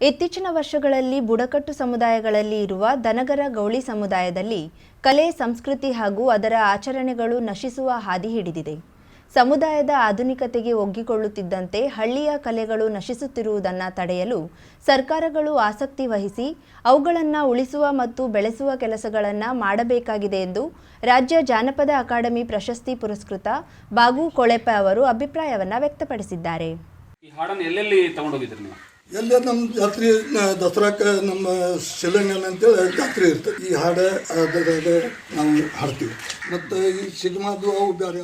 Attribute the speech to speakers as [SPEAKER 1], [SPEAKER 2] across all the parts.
[SPEAKER 1] ಇತ್ತೀಚಿನ ವರ್ಷಗಳಲ್ಲಿ ಬುಡಕಟ್ಟು ಸಮುದಾಯಗಳಲ್ಲಿ ಇರುವ ದನಗರ ಗೌಳಿ ಸಮುದಾಯದಲ್ಲಿ ಕಲೆ, ಸಂಸ್ಕೃತಿ ಹಾಗೂ ಅದರ ಆಚರಣೆಗಳು ನಶಿಸುವ ಹಾದಿ ಹಿಡಿದಿದೆ. ಸಮುದಾಯದ ಆಧುನಿಕತೆಗೆ ಒಗ್ಗಿಕೊಳ್ಳುತ್ತಿದ್ದಂತೆ ಹಳ್ಳಿಯ ಕಲೆಗಳು ನಶಿಸುತ್ತಿರುವುದನ್ನು ತಡೆಯಲು ಸರ್ಕಾರಗಳು ಆಸಕ್ತಿ ವಹಿಸಿ ಅವುಗಳನ್ನು ಉಳಿಸುವ ಮತ್ತು ಬೆಳೆಸುವ ಕೆಲಸಗಳನ್ನು ಮಾಡಬೇಕಾಗಿದೆ ಎಂದು ರಾಜ್ಯ ಜಾನಪದ ಅಕಾಡೆಮಿ ಪ್ರಶಸ್ತಿ ಪುರಸ್ಕೃತ ಬಾಗು ಕೊಳೆಪ ಅವರು ಅಭಿಪ್ರಾಯವನ್ನು ವ್ಯಕ್ತಪಡಿಸಿದ್ದಾರೆ.
[SPEAKER 2] ಎಲ್ಲ ನಮ್ಮ ಜಾತ್ರೆ ದಸರಾಕ ದಸರಾಕ್ಕೆ ನಮ್ಮ ಶಿಲಂಗನ ಅಂತೇಳಿ ಜಾತ್ರೆ ಇರ್ತದೆ. ಈ ಹಾಡು ಅದ್ರಾಗ ನಾವು ಹಾಡ್ತೀವಿ. ಮತ್ತು ಈ ಸಿನಿಮಾದು ಅವು ಬೇರೆ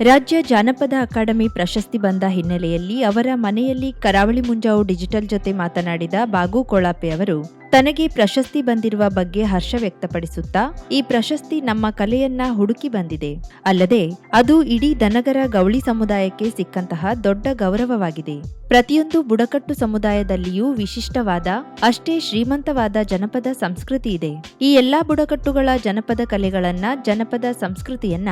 [SPEAKER 1] ರಾಜ್ಯ ಜಾನಪದ ಅಕಾಡೆಮಿ ಪ್ರಶಸ್ತಿ ಬಂದ ಹಿನ್ನೆಲೆಯಲ್ಲಿ ಅವರ ಮನೆಯಲ್ಲಿ ಕರಾವಳಿ ಮುಂಜಾವು ಡಿಜಿಟಲ್ ಜೊತೆ ಮಾತನಾಡಿದ ಬಾಗು ಕೊಳಾಪೆ ಅವರು, ತನಗೆ ಪ್ರಶಸ್ತಿ ಬಂದಿರುವ ಬಗ್ಗೆ ಹರ್ಷ ವ್ಯಕ್ತಪಡಿಸುತ್ತಾ, ಈ ಪ್ರಶಸ್ತಿ ನಮ್ಮ ಕಲೆಯನ್ನ ಹುಡುಕಿ ಬಂದಿದೆ. ಅಲ್ಲದೆ, ಅದು ಇಡೀ ದನಗರ ಗೌಳಿ ಸಮುದಾಯಕ್ಕೆ ಸಿಕ್ಕಂತಹ ದೊಡ್ಡ ಗೌರವವಾಗಿದೆ. ಪ್ರತಿಯೊಂದು ಬುಡಕಟ್ಟು ಸಮುದಾಯದಲ್ಲಿಯೂ ವಿಶಿಷ್ಟವಾದ, ಅಷ್ಟೇ ಶ್ರೀಮಂತವಾದ ಜನಪದ ಸಂಸ್ಕೃತಿ ಇದೆ. ಈ ಎಲ್ಲಾ ಬುಡಕಟ್ಟುಗಳ ಜನಪದ ಕಲೆಗಳನ್ನ, ಜನಪದ ಸಂಸ್ಕೃತಿಯನ್ನ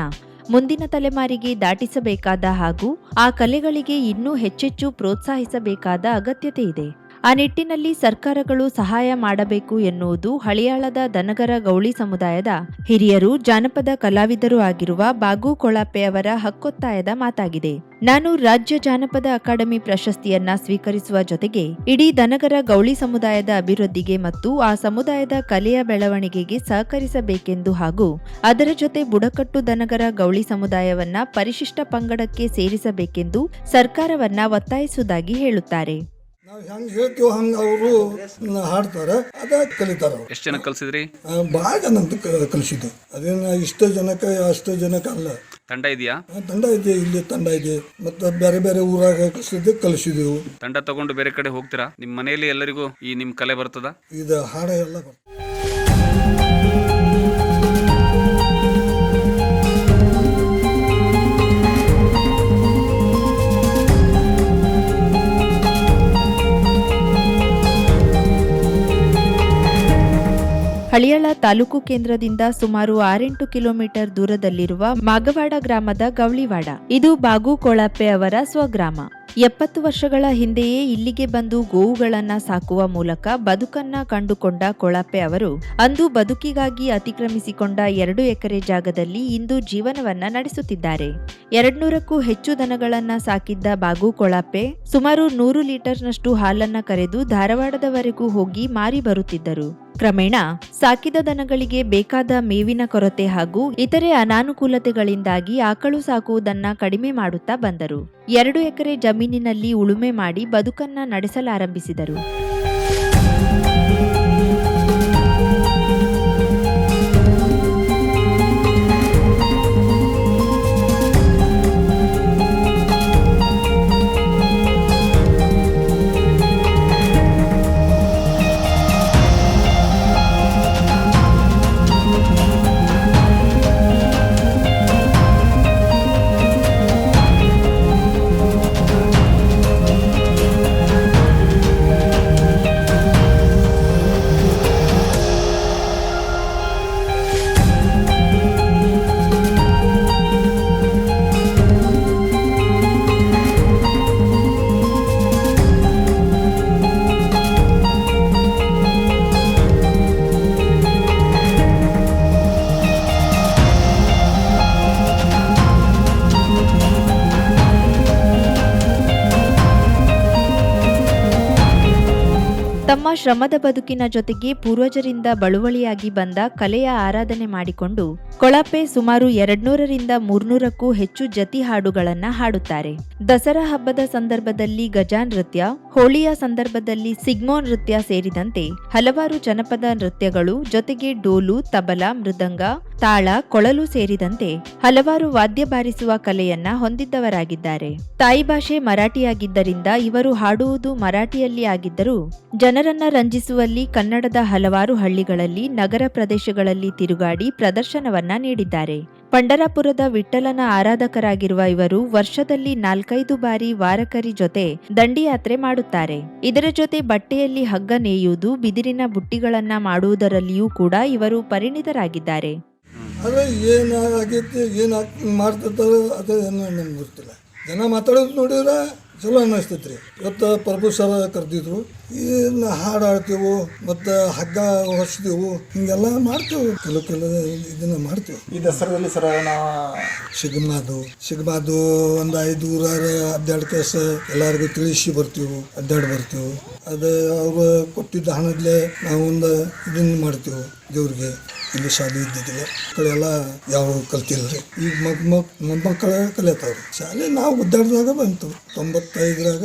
[SPEAKER 1] ಮುಂದಿನ ತಲೆಮಾರಿಗೆ ದಾಟಿಸಬೇಕಾದ ಹಾಗೂ ಆ ಕಲೆಗಳಿಗೆ ಇನ್ನೂ ಹೆಚ್ಚೆಚ್ಚು ಪ್ರೋತ್ಸಾಹಿಸಬೇಕಾದ ಅಗತ್ಯತೆ ಇದೆ. ಆ ನಿಟ್ಟಿನಲ್ಲಿ ಸರ್ಕಾರಗಳು ಸಹಾಯ ಮಾಡಬೇಕು ಎನ್ನುವುದು ಹಳಿಯಾಳದ ದನಗರ ಗೌಳಿ ಸಮುದಾಯದ ಹಿರಿಯರು, ಜಾನಪದ ಕಲಾವಿದರು ಆಗಿರುವ ಬಾಗು ಕೊಳಾಪೆ ಅವರ ಹಕ್ಕೊತ್ತಾಯದ ಮಾತಾಗಿದೆ. ನಾನು ರಾಜ್ಯ ಜಾನಪದ ಅಕಾಡೆಮಿ ಪ್ರಶಸ್ತಿಯನ್ನ ಸ್ವೀಕರಿಸುವ ಜೊತೆಗೆ ಇಡೀ ದನಗರ ಗೌಳಿ ಸಮುದಾಯದ ಅಭಿವೃದ್ಧಿಗೆ ಮತ್ತು ಆ ಸಮುದಾಯದ ಕಲೆಯ ಬೆಳವಣಿಗೆಗೆ ಸಹಕರಿಸಬೇಕೆಂದು ಹಾಗೂ ಅದರ ಜೊತೆ ಬುಡಕಟ್ಟು ದನಗರ ಗೌಳಿ ಸಮುದಾಯವನ್ನ ಪರಿಶಿಷ್ಟ ಪಂಗಡಕ್ಕೆ ಸೇರಿಸಬೇಕೆಂದು ಸರ್ಕಾರವನ್ನ ಒತ್ತಾಯಿಸುವುದಾಗಿ ಹೇಳುತ್ತಾರೆ.
[SPEAKER 2] ನಾವು ಹೆಂಗೆ ಹೇಳ್ತೀವೋ ಹಂಗೆ ಅವರು ಹಾಡ್ತಾರೆ ಅದ ಕಲಿತಾರೆ
[SPEAKER 3] ಎಷ್ಟು ಜನ ಕಲ್ಸಿದ್ರಿ?
[SPEAKER 2] ಭಾಳ ಜನ ಕಲಿಸಿದ್ದು. ಅದೇನು ಇಷ್ಟು ಜನಕ್ಕೆ ಅಷ್ಟು ಜನಕ್ಕೆ ಅಲ್ಲ.
[SPEAKER 3] ತಂಡ ಇದೆಯಾ?
[SPEAKER 2] ತಂಡ ಇದೆ ಇಲ್ಲಿ ತಂಡ ಇದೆ. ಮತ್ತೆ ಬೇರೆ ಬೇರೆ ಊರಾಗ ಕಲಿಸಿದ್ದು ಕಲಿಸಿದೆವು
[SPEAKER 3] ತಂಡ ತಗೊಂಡು ಬೇರೆ ಕಡೆ ಹೋಗ್ತೀರಾ? ನಿಮ್ಮ ಮನೆಯಲ್ಲಿ ಎಲ್ಲರಿಗೂ ಈ ನಿಮ್ಮ ಕಲೆ ಬರ್ತದ?
[SPEAKER 2] ಇದು ಹಾಡ ಎಲ್ಲ ಬರ್ತದೆ.
[SPEAKER 1] ಹಳಿಯಾಳ ತಾಲೂಕು ಕೇಂದ್ರದಿಂದ ಸುಮಾರು ಆರೆಂಟು ಕಿಲೋಮೀಟರ್ ದೂರದಲ್ಲಿರುವ ಮಾಗವಾಡ ಗ್ರಾಮದ ಗವಳಿವಾಡ. ಇದು ಬಾಗು ಕೊಳಾಪೆ ಅವರ ಸ್ವಗ್ರಾಮ. ಎಪ್ಪತ್ತು ವರ್ಷಗಳ ಹಿಂದೆಯೇ ಇಲ್ಲಿಗೆ ಬಂದು ಗೋವುಗಳನ್ನ ಸಾಕುವ ಮೂಲಕ ಬದುಕನ್ನ ಕಂಡುಕೊಂಡ ಕೊಳಾಪೆ ಅವರು ಅಂದು ಬದುಕಿಗಾಗಿ ಅತಿಕ್ರಮಿಸಿಕೊಂಡ ಎರಡು ಎಕರೆ ಜಾಗದಲ್ಲಿ ಇಂದು ಜೀವನವನ್ನ ನಡೆಸುತ್ತಿದ್ದಾರೆ. ಎರಡ್ನೂರಕ್ಕೂ ಹೆಚ್ಚು ದನಗಳನ್ನ ಸಾಕಿದ್ದ ಬಾಗು ಕೊಳಾಪೆ ಸುಮಾರು ನೂರು ಲೀಟರ್ನಷ್ಟು ಹಾಲನ್ನ ಕರೆದು ಧಾರವಾಡದವರೆಗೂ ಹೋಗಿ ಮಾರಿ ಬರುತ್ತಿದ್ದರು. ಕ್ರಮೇಣ ಸಾಕಿದ ದನಗಳಿಗೆ ಬೇಕಾದ ಮೇವಿನ ಕೊರತೆ ಹಾಗೂ ಇತರೆ ಅನಾನುಕೂಲತೆಗಳಿಂದಾಗಿ ಆಕಳು ಸಾಕುವುದನ್ನ ಕಡಿಮೆ ಮಾಡುತ್ತಾ ಬಂದರು. ಎರಡು ಎಕರೆ ಜಮೀನಿನಲ್ಲಿ ಉಳುಮೆ ಮಾಡಿ ಬದುಕನ್ನ ನಡೆಸಲಾರಂಭಿಸಿದರು. ಶ್ರಮದ ಬದುಕಿನ ಜೊತೆಗೆ ಪೂರ್ವಜರಿಂದ ಬಳುವಳಿಯಾಗಿ ಬಂದ ಕಲೆಯ ಆರಾಧನೆ ಮಾಡಿಕೊಂಡು ಕೊಳಪೆ ಸುಮಾರು ಎರಡ್ನೂರರಿಂದ ಮೂರ್ನೂರಕ್ಕೂ ಹೆಚ್ಚು ಜತಿ ಹಾಡುಗಳನ್ನ ಹಾಡುತ್ತಾರೆ. ದಸರಾ ಹಬ್ಬದ ಸಂದರ್ಭದಲ್ಲಿ ಗಜಾ ನೃತ್ಯ, ಹೋಳಿಯ ಸಂದರ್ಭದಲ್ಲಿ ಸಿಗ್ಮೋ ನೃತ್ಯ ಸೇರಿದಂತೆ ಹಲವಾರು ಜನಪದ ನೃತ್ಯಗಳು ಜೊತೆಗೆ ಡೋಲು, ತಬಲ, ಮೃದಂಗ, ತಾಳ, ಕೊಳಲು ಸೇರಿದಂತೆ ಹಲವಾರು ವಾದ್ಯ ಬಾರಿಸುವ ಕಲೆಯನ್ನ ಹೊಂದಿದ್ದವರಾಗಿದ್ದಾರೆ. ತಾಯಿ ಭಾಷೆ ಮರಾಠಿಯಾಗಿದ್ದರಿಂದ ಇವರು ಹಾಡುವುದು ಮರಾಠಿಯಲ್ಲಿ ಆಗಿದ್ದರೂ ಜನರನ್ನ ರಂಜಿಸುವಲ್ಲಿ ಕನ್ನಡದ ಹಲವಾರು ಹಳ್ಳಿಗಳಲ್ಲಿ ನಗರ ಪ್ರದೇಶಗಳಲ್ಲಿ ತಿರುಗಾಡಿ ಪ್ರದರ್ಶನವನ್ನ ನೀಡಿದ್ದಾರೆ. ಪಂಡರಾಪುರದ ವಿಠ್ಠಲನ ಆರಾಧಕರಾಗಿರುವ ಇವರು ವರ್ಷದಲ್ಲಿ ನಾಲ್ಕೈದು ಬಾರಿ ವಾರಕರಿ ಜೊತೆ ದಂಡಿಯಾತ್ರೆ ಮಾಡುತ್ತಾರೆ. ಇದರ ಜೊತೆ ಬಟ್ಟೆಯಲ್ಲಿ ಹಗ್ಗ ನೇಯುವುದು, ಬಿದಿರಿನ ಬುಟ್ಟಿಗಳನ್ನ ಮಾಡುವುದರಲ್ಲಿಯೂ ಕೂಡ ಇವರು ಪರಿಣಿತರಾಗಿದ್ದಾರೆ.
[SPEAKER 2] ಜನ ಮಾತಾಡೋದು ನೋಡಿದ್ರೆ ಚಲೋ ಅನ್ನಿಸ್ತೈತ್ರಿ. ಇವತ್ತು ಪ್ರಭು ಸರ ಕರೆದಿದ್ರು. ಈ ನ- ಹಾಡು ಹಾಡ್ತೇವೆ ಮತ್ತು ಹಗ್ಗ ಹೊಸ್ತೀವು ಹಿಂಗೆಲ್ಲ ಮಾಡ್ತೇವೆ. ಕೆಲವು ಕೆಲವು ಇದನ್ನ ಮಾಡ್ತೇವೆ.
[SPEAKER 4] ಈ ದಸರಾದಲ್ಲಿ ಸರ ನಾವು
[SPEAKER 2] ಸಿಗಮಾದು ಸಿಗಮಾದು ಒಂದು ಐದು ಊರಾರ ಅಡ್ಡಾಡ್ ಕೇಸ ಎಲ್ಲರಿಗೂ ತಿಳಿಸಿ ಬರ್ತೀವಿ ಅಡ್ಡಾಡಿ ಬರ್ತೀವಿ. ಅದು ಅವರು ಕೊಟ್ಟಿದ್ದ ಹಣದಲ್ಲೇ ನಾವು ಒಂದು ಇದನ್ನ ಮಾಡ್ತೀವಿ ದೇವ್ರಿಗೆ. ಇಲ್ಲಿ ಶಾಲೆ ಇದ್ದಿದ್ದಿಲ್ಲ. ಮಕ್ಕಳೆಲ್ಲ ಯಾವ ಕಲ್ತಿಲ್ಲ ರೀ. ಈಗ ಮಗ್ ಮಕ್ ಮೊಮ್ಮಕ್ಕಳ ಕಲಿಯತ್ತವ್ರು. ಶಾಲೆ ನಾವು ಉದ್ದಾಡ್ದಾಗ ಬಂತು. ತೊಂಬತ್ತೈದರಾಗ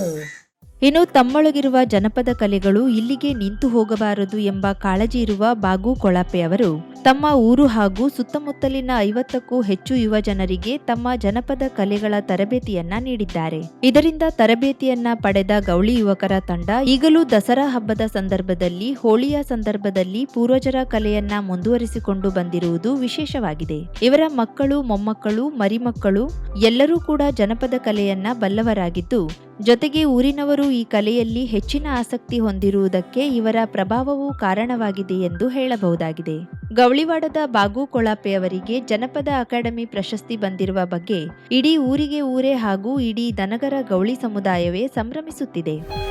[SPEAKER 1] ಇನ್ನು ತಮ್ಮೊಳಗಿರುವ ಜನಪದ ಕಲೆಗಳು ಇಲ್ಲಿಗೆ ನಿಂತು ಹೋಗಬಾರದು ಎಂಬ ಕಾಳಜಿ ಇರುವ ಬಾಗು ಕೊಳಪೆ ಅವರು ತಮ್ಮ ಊರು ಹಾಗೂ ಸುತ್ತಮುತ್ತಲಿನ ಐವತ್ತಕ್ಕೂ ಹೆಚ್ಚು ಯುವ ಜನರಿಗೆ ತಮ್ಮ ಜನಪದ ಕಲೆಗಳ ತರಬೇತಿಯನ್ನ ನೀಡಿದ್ದಾರೆ. ಇದರಿಂದ ತರಬೇತಿಯನ್ನ ಪಡೆದ ಗೌಳಿ ಯುವಕರ ತಂಡ ಈಗಲೂ ದಸರಾ ಹಬ್ಬದ ಸಂದರ್ಭದಲ್ಲಿ ಹೋಳಿಯ ಸಂದರ್ಭದಲ್ಲಿ ಪೂರ್ವಜರ ಕಲೆಯನ್ನ ಮುಂದುವರಿಸಿಕೊಂಡು ಬಂದಿರುವುದು ವಿಶೇಷವಾಗಿದೆ. ಇವರ ಮಕ್ಕಳು, ಮೊಮ್ಮಕ್ಕಳು, ಮರಿಮಕ್ಕಳು ಎಲ್ಲರೂ ಕೂಡ ಜನಪದ ಕಲೆಯನ್ನ ಬಲ್ಲವರಾಗಿದ್ದು, ಜೊತೆಗೆ ಊರಿನವರು ಈ ಕಲೆಯಲ್ಲಿ ಹೆಚ್ಚಿನ ಆಸಕ್ತಿ ಹೊಂದಿರುವುದಕ್ಕೆ ಇವರ ಪ್ರಭಾವವೂ ಕಾರಣವಾಗಿದೆ ಎಂದು ಹೇಳಬಹುದಾಗಿದೆ. ಗೌಳಿವಾಡದ ಬಾಗು ಕೊಳಾಪೆಯವರಿಗೆ ಜನಪದ ಅಕಾಡೆಮಿ ಪ್ರಶಸ್ತಿ ಬಂದಿರುವ ಬಗ್ಗೆ ಇಡೀ ಊರಿಗೆ ಊರೇ ಹಾಗೂ ಇಡೀ ದನಗರ ಗೌಳಿ ಸಮುದಾಯವೇ ಸಂಭ್ರಮಿಸುತ್ತಿದೆ.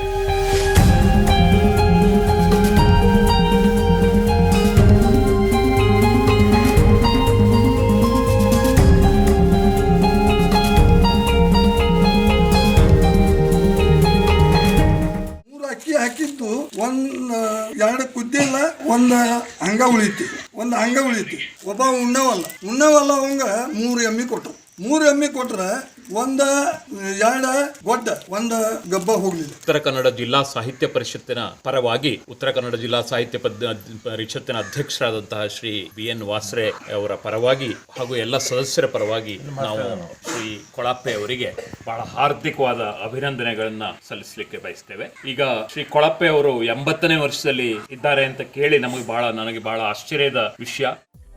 [SPEAKER 2] ಒಂದ್ ಎರಡು ಕುದ್ದಿಲ್ಲ ಒಂದ್ ಹಂಗ ಉಳಿತಿ ಒಂದ್ ಹಂಗ ಉಳಿತಿ ಒಬ್ಬ ಉಣ್ಣವಲ್ಲ ಉಣ್ಣವಲ್ಲ ಅವಂಗ ಮೂರು ಎಮ್ಮಿ ಕೊಟ್ರು ಮೂರು ಎಮ್ಮಿ ಕೊಟ್ರ ಒಂದ, ಎರಡ ಗೊಡ್ಡ, ಒಂದ ಗಬ್ಬ ಹೋಗ್ಲಿಲ್ಲ
[SPEAKER 5] ಉತ್ತರ ಕನ್ನಡ ಜಿಲ್ಲಾ ಸಾಹಿತ್ಯ ಪರಿಷತ್ತಿನ ಪರವಾಗಿ ಉತ್ತರ ಕನ್ನಡ ಜಿಲ್ಲಾ ಸಾಹಿತ್ಯ ಪರಿಷತ್ತಿನ ಅಧ್ಯಕ್ಷರಾದಂತಹ ಶ್ರೀ ಬಿ ಎನ್ ವಾಸ್ರೆ ಅವರ ಪರವಾಗಿ ಹಾಗೂ ಎಲ್ಲ ಸದಸ್ಯರ ಪರವಾಗಿ ನಾವು ಶ್ರೀ ಕೊಳಪ್ಪೆ ಅವರಿಗೆ ಬಹಳ ಹಾರ್ದಿಕವಾದ ಅಭಿನಂದನೆಗಳನ್ನ ಸಲ್ಲಿಸಲಿಕ್ಕೆ ಬಯಸ್ತೇವೆ. ಈಗ ಶ್ರೀ ಕೊಳಪ್ಪೆ ಅವರು ಎಂಬತ್ತನೇ ವರ್ಷದಲ್ಲಿ ಇದ್ದಾರೆ ಅಂತ ಕೇಳಿ ನಮಗೆ ಬಹಳ, ನನಗೆ ಬಹಳ ಆಶ್ಚರ್ಯದ ವಿಷಯ.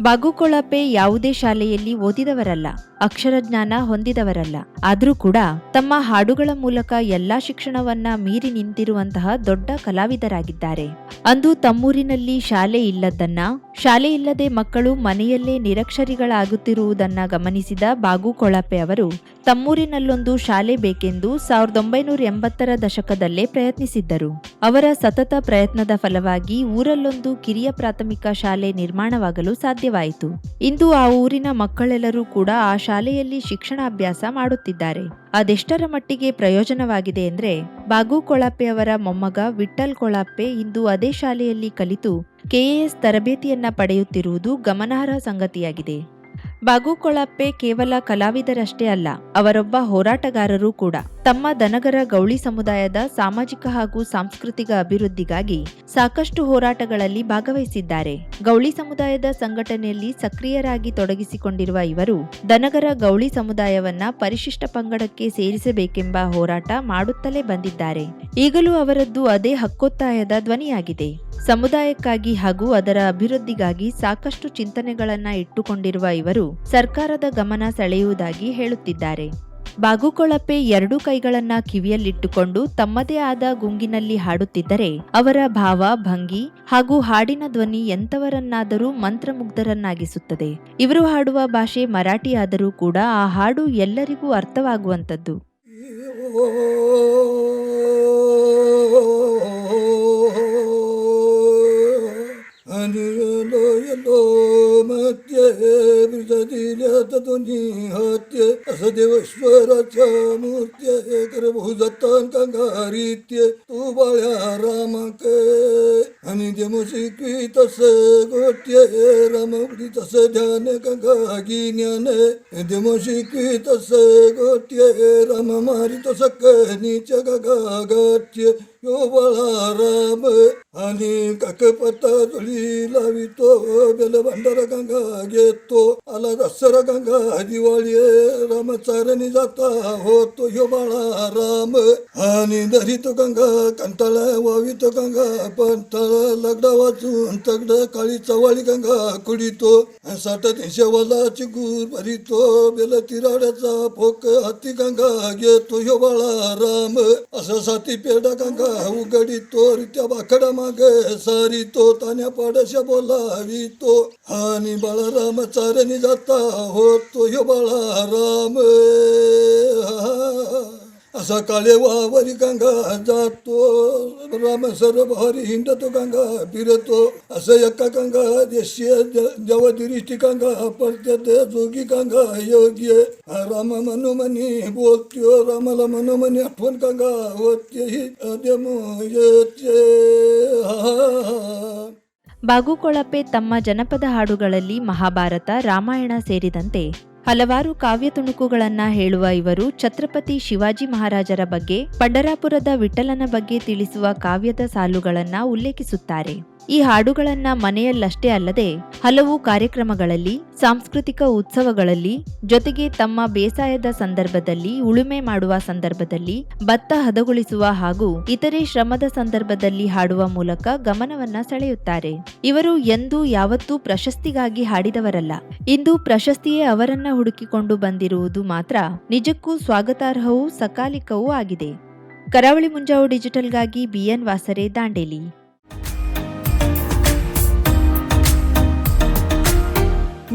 [SPEAKER 1] ಬಾಗುಕೊಳಪೆ ಯಾವುದೇ ಶಾಲೆಯಲ್ಲಿ ಓದಿದವರಲ್ಲ ಅಕ್ಷರಜ್ಞಾನ ಹೊಂದಿದವರಲ್ಲ. ಆದರೂ ಕೂಡ ತಮ್ಮ ಹಾಡುಗಳ ಮೂಲಕ ಎಲ್ಲಾ ಶಿಕ್ಷಣವನ್ನ ಮೀರಿ ನಿಂತಿರುವಂತಹ ದೊಡ್ಡ ಕಲಾವಿದರಾಗಿದ್ದಾರೆ. ಅಂದು ತಮ್ಮೂರಿನಲ್ಲಿ ಶಾಲೆ ಇಲ್ಲದನ್ನ ಶಾಲೆ ಇಲ್ಲದೆ ಮಕ್ಕಳು ಮನೆಯಲ್ಲೇ ನಿರಕ್ಷರಿಗಳಾಗುತ್ತಿರುವುದನ್ನು ಗಮನಿಸಿದ ಬಾಗು ಕೊಳಪೆ ಅವರು, ತಮ್ಮೂರಿನಲ್ಲೊಂದು ಶಾಲೆ ಬೇಕೆಂದು ಸಾವಿರದ ಒಂಬೈನೂರ ಎಂಬತ್ತರ ದಶಕದಲ್ಲೇ ಪ್ರಯತ್ನಿಸಿದ್ದರು. ಅವರ ಸತತ ಪ್ರಯತ್ನದ ಫಲವಾಗಿ ಊರಲ್ಲೊಂದು ಕಿರಿಯ ಪ್ರಾಥಮಿಕ ಶಾಲೆ ನಿರ್ಮಾಣವಾಗಲು ಸಾಧ್ಯವಾಯಿತು. ಇಂದು ಆ ಊರಿನ ಮಕ್ಕಳೆಲ್ಲರೂ ಕೂಡ ಆ ಶಾಲೆಯಲ್ಲಿ ಶಿಕ್ಷಣಾಭ್ಯಾಸ ಮಾಡುತ್ತಿದ್ದಾರೆ. ಅದೆಷ್ಟರ ಮಟ್ಟಿಗೆ ಪ್ರಯೋಜನವಾಗಿದೆ ಅಂದ್ರೆ, ಬಾಗು ಅವರ ಮೊಮ್ಮಗ ವಿಠಲ್ ಕೊಳಾಪೆ ಇಂದು ಅದೇ ಶಾಲೆಯಲ್ಲಿ ಕಲಿತು ಕೆಎಎಸ್ ತರಬೇತಿಯನ್ನ ಪಡೆಯುತ್ತಿರುವುದು ಗಮನಾರ್ಹ ಸಂಗತಿಯಾಗಿದೆ. ಬಾಗುಕೊಳಪ್ಪೆ ಕೇವಲ ಕಲಾವಿದರಷ್ಟೇ ಅಲ್ಲ ಅವರೊಬ್ಬ ಹೋರಾಟಗಾರರೂ ಕೂಡ. ತಮ್ಮ ದನಗರ ಗೌಳಿ ಸಮುದಾಯದ ಸಾಮಾಜಿಕ ಹಾಗೂ ಸಾಂಸ್ಕೃತಿಕ ಅಭಿವೃದ್ಧಿಗಾಗಿ ಸಾಕಷ್ಟು ಹೋರಾಟಗಳಲ್ಲಿ ಭಾಗವಹಿಸಿದ್ದಾರೆ. ಗೌಳಿ ಸಮುದಾಯದ ಸಂಘಟನೆಯಲ್ಲಿ ಸಕ್ರಿಯರಾಗಿ ತೊಡಗಿಸಿಕೊಂಡಿರುವ ಇವರು ದನಗರ ಗೌಳಿ ಸಮುದಾಯವನ್ನ ಪರಿಶಿಷ್ಟ ಪಂಗಡಕ್ಕೆ ಸೇರಿಸಬೇಕೆಂಬ ಹೋರಾಟ ಮಾಡುತ್ತಲೇ ಬಂದಿದ್ದಾರೆ. ಈಗಲೂ ಅವರದ್ದು ಅದೇ ಹಕ್ಕೊತ್ತಾಯದ ಧ್ವನಿಯಾಗಿದೆ. ಸಮುದಾಯಕ್ಕಾಗಿ ಹಾಗೂ ಅದರ ಅಭಿವೃದ್ಧಿಗಾಗಿ ಸಾಕಷ್ಟು ಚಿಂತನೆಗಳನ್ನ ಇಟ್ಟುಕೊಂಡಿರುವ ಇವರು ಸರ್ಕಾರದ ಗಮನ ಸೆಳೆಯುವುದಾಗಿ ಹೇಳುತ್ತಿದ್ದಾರೆ. ಬಾಗುಕೊಳಪೆ ಎರಡೂ ಕೈಗಳನ್ನ ಕಿವಿಯಲ್ಲಿಟ್ಟುಕೊಂಡು ತಮ್ಮದೇ ಆದ ಗುಂಗಿನಲ್ಲಿ ಹಾಡುತ್ತಿದ್ದರೆ ಅವರ ಭಾವ ಭಂಗಿ ಹಾಗೂ ಹಾಡಿನ ಧ್ವನಿ ಎಂತವರನ್ನಾದರೂ ಮಂತ್ರಮುಗ್ಧರನ್ನಾಗಿಸುತ್ತದೆ. ಇವರು ಹಾಡುವ ಭಾಷೆ ಮರಾಠಿಯಾದರೂ ಕೂಡ ಆ ಹಾಡು ಎಲ್ಲರಿಗೂ ಅರ್ಥವಾಗುವಂಥದ್ದು.
[SPEAKER 2] यलो यलो मध्ये वृषदीलततुनि हात्य असदेवश्वराच्या मूर्त्य हे करबहुदत्तान् कङ्गारीत्य तु बाळ्या रामके अनिद्यमुषिक्वी तस्य गोट्य हे रामवृति तस्य ध्याने कङ्गागी ज्ञाने यद्यमुषिक्वी तस्य गोट्य हे राममारितसक्क नीच गगागाट्य यो बलाराम आणि काकपता जुळी लावितो बेल भंडारा गंगा घेतो आला दसरा गंगा दिवाळी रामचारणी जाता होतो ह्यो बाळा राम. आणि धरितो गंगा कंटाळा वावितो गंगा पंथाळा लगडा वाचून तगड काळी चवाळी गंगा कुडितो साठ तीनशे वालाची गुर भरितो बेल तिराड्याचा फोक हाती गंगा घेतो ह्यो बाळा राम. असा साती पेडा गंगा उघडितो रित्या बाकडा माग सारितो तान्या पाडशा बोलावितो. आणि बाळाराम चारणी जाता होतो ह्यो बाळाराम. असा काळे वावरी गंगा जातो राम सर्व हरी हिंडतो गंगा फिरतो असं एका गंगा देशीय देव दृष्टी गंगा पडते जोगी गंगा योग्य राम मनोमनी बोलत्यो रामाला मनोमनी आठवण गंगा होते ही देमो येते हा
[SPEAKER 1] ಬಾಗು ಕೊಳಪೆ ತಮ್ಮ ಜನಪದ ಹಾಡುಗಳಲ್ಲಿ ಮಹಾಭಾರತ ರಾಮಾಯಣ ಸೇರಿದಂತೆ ಹಲವಾರು ಕಾವ್ಯ ತುಣುಕುಗಳನ್ನ ಹೇಳುವ ಇವರು ಛತ್ರಪತಿ ಶಿವಾಜಿ ಮಹಾರಾಜರ ಬಗ್ಗೆ, ಪಂಡರಾಪುರದ ವಿಠಲನ ಬಗ್ಗೆ ತಿಳಿಸುವ ಕಾವ್ಯದ ಸಾಲುಗಳನ್ನ ಉಲ್ಲೇಖಿಸುತ್ತಾರೆ. ಈ ಹಾಡುಗಳನ್ನ ಮನೆಯಲ್ಲಷ್ಟೇ ಅಲ್ಲದೆ ಹಲವು ಕಾರ್ಯಕ್ರಮಗಳಲ್ಲಿ, ಸಾಂಸ್ಕೃತಿಕ ಉತ್ಸವಗಳಲ್ಲಿ, ಜೊತೆಗೆ ತಮ್ಮ ಬೇಸಾಯದ ಸಂದರ್ಭದಲ್ಲಿ, ಉಳುಮೆ ಮಾಡುವ ಸಂದರ್ಭದಲ್ಲಿ, ಭತ್ತ ಹದಗೊಳಿಸುವ ಹಾಗೂ ಇತರೆ ಶ್ರಮದ ಸಂದರ್ಭದಲ್ಲಿ ಹಾಡುವ ಮೂಲಕ ಗಮನವನ್ನ ಸೆಳೆಯುತ್ತಾರೆ. ಇವರು ಎಂದೂ ಯಾವತ್ತೂ ಪ್ರಶಸ್ತಿಗಾಗಿ ಹಾಡಿದವರಲ್ಲ. ಇಂದು ಪ್ರಶಸ್ತಿಯೇ ಅವರನ್ನ ಹುಡುಕಿಕೊಂಡು ಬಂದಿರುವುದು ಮಾತ್ರ ನಿಜಕ್ಕೂ ಸ್ವಾಗತಾರ್ಹವೂ ಸಕಾಲಿಕವೂ ಆಗಿದೆ. ಕರಾವಳಿ ಮುಂಜಾವು ಡಿಜಿಟಲ್ಗಾಗಿ ಬಿಎನ್ ವಾಸರೆ ದಾಂಡೇಲಿ.